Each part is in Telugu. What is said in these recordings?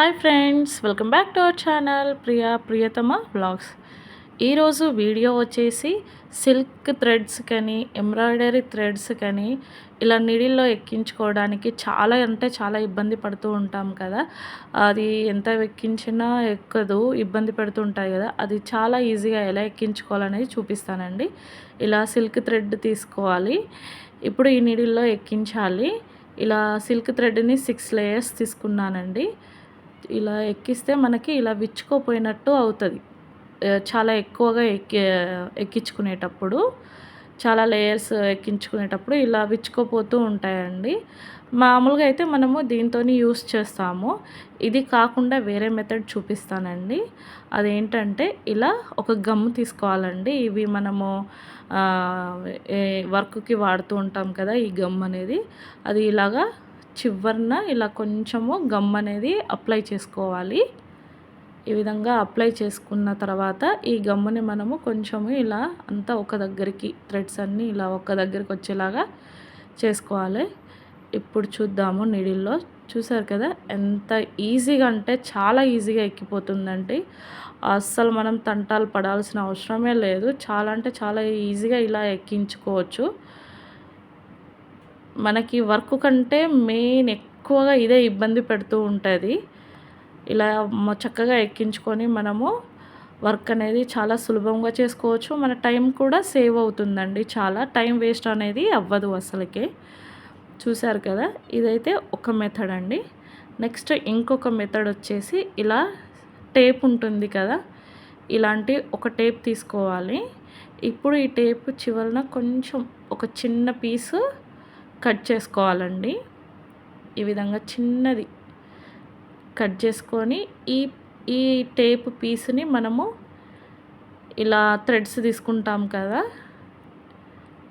Hi friends welcome back to our channel Priya Priyatama vlogs ఈరోజు వీడియో వచ్చేసి సిల్క్ థ్రెడ్స్ కానీ ఎంబ్రాయిడరీ థ్రెడ్స్ కానీ ఇలా నీడిల్లో ఎక్కించుకోవడానికి చాలా అంటే చాలా ఇబ్బంది పడుతూ ఉంటాం కదా. అది ఎంత ఎక్కించినా ఎక్కదు ఇబ్బంది పెడుతూ ఉంటాయి కదా. అది చాలా ఈజీగా ఎలా ఎక్కించుకోవాలనేది చూపిస్తానండి. ఇలా సిల్క్ థ్రెడ్ తీసుకోవాలి. ఇప్పుడు ఈ నీడిల్లో ఎక్కించాలి. ఇలా సిల్క్ థ్రెడ్ని సిక్స్ లేయర్స్ తీసుకున్నానండి. ఇలా ఎక్కిస్తే మనకి ఇలా విచ్చుకోపోయినట్టు అవుతుంది. చాలా ఎక్కువగా ఎక్కి ఎక్కించుకునేటప్పుడు చాలా లేయర్స్ ఎక్కించుకునేటప్పుడు ఇలా విచ్చుకోపోతూ ఉంటాయండి. మామూలుగా అయితే మనము దీంతో యూస్ చేస్తాము. ఇది కాకుండా వేరే మెథడ్ చూపిస్తానండి. అదేంటంటే ఇలా ఒక గమ్ తీసుకోవాలండి. ఇవి మనము వర్క్కి వాడుతూ ఉంటాం కదా ఈ గమ్ అనేది. అది ఇలాగా చివరిన ఇలా కొంచెము గమ్ అనేది అప్లై చేసుకోవాలి. ఈ విధంగా అప్లై చేసుకున్న తర్వాత ఈ గమ్ముని మనము కొంచెము ఇలా అంతా ఒక దగ్గరికి థ్రెడ్స్ అన్నీ ఇలా ఒక దగ్గరికి వచ్చేలాగా చేసుకోవాలి. ఇప్పుడు చూద్దాము నీడిల్లో చూసారు కదా ఎంత ఈజీగా అంటే చాలా ఈజీగా ఎక్కిపోతుందండి. అస్సలు మనం తంటాలు పడాల్సిన అవసరమే లేదు. చాలా అంటే చాలా ఈజీగా ఇలా ఎక్కించుకోవచ్చు. మనకి వర్క్ కంటే మెయిన్ ఎక్కువగా ఇదే ఇబ్బంది పెడుతూ ఉంటుంది. ఇలా చక్కగా ఎక్కించుకొని మనము వర్క్ అనేది చాలా సులభంగా చేసుకోవచ్చు. మన టైం కూడా సేవ్ అవుతుందండి చాలా. టైం వేస్ట్ అనేది అవ్వదు అసలుకే. చూశారు కదా? ఇదైతే ఒక మెథడ్ అండి. నెక్స్ట్ ఇంకొక మెథడ్ వచ్చేసి ఇలా టేప్ ఉంటుంది కదా? ఇలాంటి ఒక టేప్ తీసుకోవాలి. ఇప్పుడు ఈ టేప్ చివరన కొంచెం ఒక చిన్న పీసు కట్ చేసుకోవాలండి. ఈ విధంగా చిన్నది కట్ చేసుకొని ఈ ఈ టేప్ పీస్ని మనము ఇలా థ్రెడ్స్ తీసుకుంటాం కదా.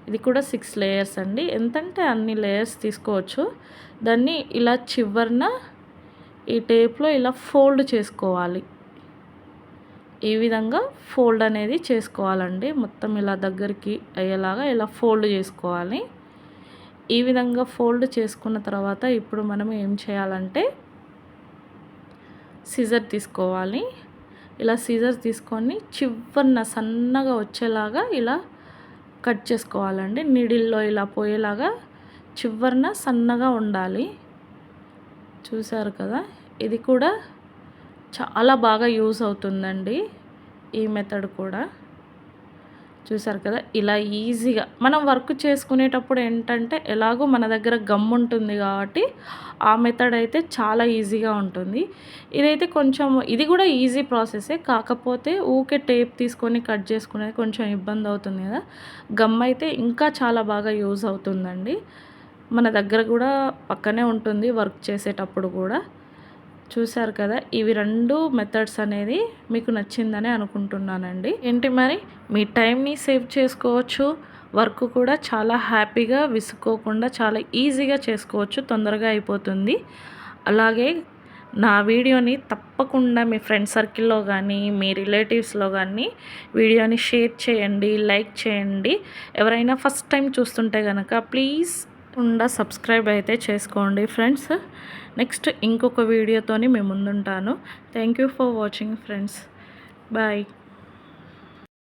ఇది కూడా సిక్స్ లేయర్స్ అండి. ఎంతంటే అన్ని లేయర్స్ తీసుకోవచ్చు. దాన్ని ఇలా చివరిన ఈ టేప్లో ఇలా ఫోల్డ్ చేసుకోవాలి. ఈ విధంగా ఫోల్డ్ అనేది చేసుకోవాలండి. మొత్తం ఇలా దగ్గరికి అయ్యేలాగా ఇలా ఫోల్డ్ చేసుకోవాలి. ఈ విధంగా ఫోల్డ్ చేసుకున్న తర్వాత ఇప్పుడు మనం ఏం చేయాలంటే సిజర్ తీసుకోవాలి. ఇలా సీజర్ తీసుకొని చివరిన సన్నగా వచ్చేలాగా ఇలా కట్ చేసుకోవాలండి. నీడిల్లో ఇలా పోయేలాగా చివరిన సన్నగా ఉండాలి. చూసారు కదా? ఇది కూడా చాలా బాగా యూస్ అవుతుందండి ఈ మెథడ్ కూడా. చూసారు కదా? ఇలా ఈజీగా మనం వర్క్ చేసుకునేటప్పుడు ఏంటంటే ఎలాగో మన దగ్గర గమ్ ఉంటుంది కాబట్టి ఆ మెథడ్ అయితే చాలా ఈజీగా ఉంటుంది. ఇదైతే కొంచెం ఇది కూడా ఈజీ ప్రాసెసే. కాకపోతే ఊకే టేప్ తీసుకొని కట్ చేసుకునేది కొంచెం ఇబ్బంది అవుతుంది కదా? గమ్ అయితే ఇంకా చాలా బాగా యూజ్ అవుతుందండి. మన దగ్గర కూడా పక్కనే ఉంటుంది వర్క్ చేసేటప్పుడు కూడా. చూశారు కదా ఇవి రెండు మెథడ్స్ అనేది మీకు నచ్చిందని అనుకుంటున్నానండి. ఏంటి మరి? మీ టైంని సేవ్ చేసుకోవచ్చు. వర్క్ కూడా చాలా హ్యాపీగా విసుకోకుండా చాలా ఈజీగా చేసుకోవచ్చు. తొందరగా అయిపోతుంది. అలాగే నా వీడియోని తప్పకుండా మీ ఫ్రెండ్ సర్కిల్లో కానీ మీ రిలేటివ్స్లో కానీ వీడియోని షేర్ చేయండి లైక్ చేయండి. ఎవరైనా ఫస్ట్ టైం చూస్తుంటే కనుక ప్లీజ్ తప్పకుండా సబ్స్క్రైబ్ అయితే చేసుకోండి ఫ్రెండ్స్. నెక్స్ట్ ఇంకొక వీడియోతోని మేము ముందుంటాను. Thank you for watching friends. Bye.